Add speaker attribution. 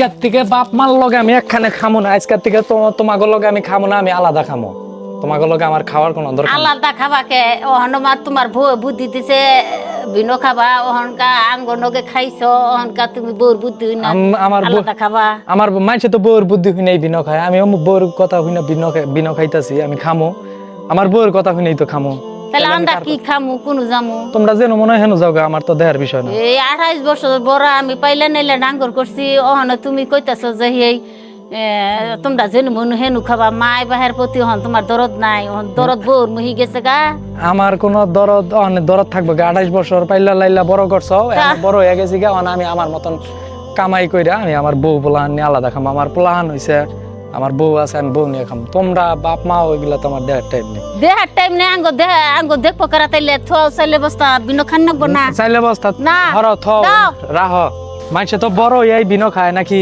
Speaker 1: আজকের থেকে বাপ মার লগে আমি একখানে খামো না আজকের থেকে তো- তোমাকে লগে আমি খামো না আমি আলাদা খামো। তোমাকে লগে আমার খাওয়ার কোনো দরকার নেই।
Speaker 2: আলাদা খাবাকে ওহনমা তোমার বউ বুদ্ধি দিছে বিনো খাবা ওহনকা আঙ্গনকে খাইছো ওহনকা তুমি বউর বুদ্ধি হই না
Speaker 1: আম- আমার
Speaker 2: আলাদা খাবা।
Speaker 1: আমার মানুষে তো বউর বুদ্ধি হইনাই বিন খায়। আমি বউর কথা হইনা বিন বিন খাইতাছি আমি খামো। আমার বউর কথা হইনাই তো খামো।
Speaker 2: তাহলে আমরা কি খামু? কোনো জামু?
Speaker 1: তোমরা যেন মনে হয় হেন যাও আমার তো দেহার বিষয় না।
Speaker 2: এই আঠাইশ বছর বড় আমি পাইলে নাইলে ডাঙ্গর করছি। ওহনে তুমি কইতাছ যে এই এ, তোমরা যেন মনু হেনু খাবা। মায় বাহের প্রতি হন তোমার দরদ নাই ওহন দরদ বউর মুহি গেছে গা।
Speaker 1: আমার কোন দরদ অনেক দরদ থাকবে গা। আঠাইশ বছর পাইলা লাইলা বড় করছ এখন বড় হয়ে গেছি গা। আমি আমার মতন কামাই কইরা আমি আমার বউ পোলাহান নিয়ে আলাদা খাম। আমার পোলাহান হইছে আমার বউ আছে আমি বউ নিয়ে খাম। তোমরা বাপ মা ওইগুলা তোমার দেহার টাইম নেই।
Speaker 2: দেহার টাইম নেই আঙ্গো দেহ আঙ্গো দেখব পকারা তাইলে থো চাইলে বস্তা বিনো খান না।
Speaker 1: চাইলে বস্তা
Speaker 2: না,
Speaker 1: হর থ। রাহ। মানুষে তো বড় এই বিনো খায় নাকি?